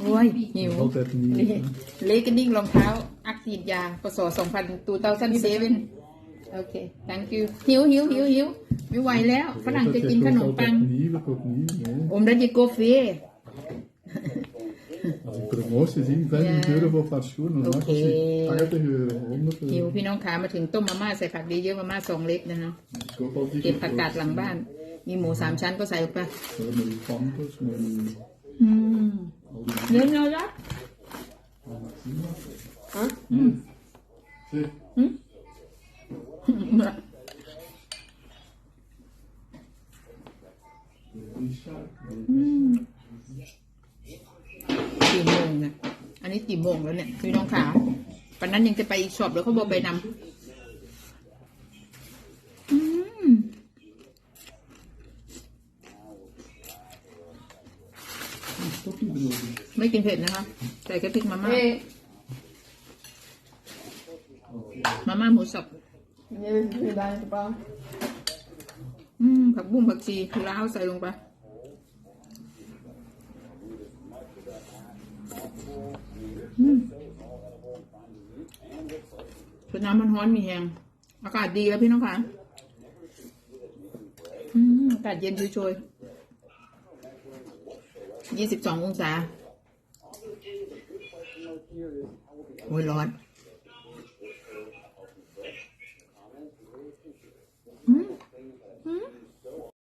โอ้ยหิว Altijd niet. นี่เลกนิ่งรองเท้า อักตีดยาปศ2000ตูเตาซันเซเว่นโอเค thank you หิวหิวหิวหิวไม่ไหวแล้ว ฝรั่งจะกินขนมปัง nieuw, ik ook nieuw. Nee. อมดันจิโกเฟ Als ik promotie zie, 25 Ja. euro voor een paar schoenen. Dan Oké. okay. 80 euro, 100หิว euro. พี่น้องขามาถึงต้มมาม่าใส่ผักดีเยอะมาม่าสองเล็กนะฮะ Ik koop al die เก็บผักกาดหลังบ้าน มีหมูสามชั้นก็ใส่ลงไป Met die pampers, met die... อืม Al die... เนื้อเนื้อละ Zie. Hmm? Die schaar. กี่โมงเนี่ย อันนี้กี่โมงแล้วเนี่ย พี่น้องขาปันนั้นยังจะไปอีกช็อปแล้วเขาบอกไปนำอืม Toch niet bedoeld. ไม่กินเผ็ดนะคะใส่แค่พริกมาม่า Hey, มาม่าหมูสับ je bent weer bij het gebouw. อืมผักบุ้งผักชีล้าวใส่ลงไป อืมคือน้ำมันร้อนมีแหงอากาศดีแล้วพี่น้องค่ะอืมอากาศเย็นช่วยๆ ยี่สิบสององศาโอ้ยร้อน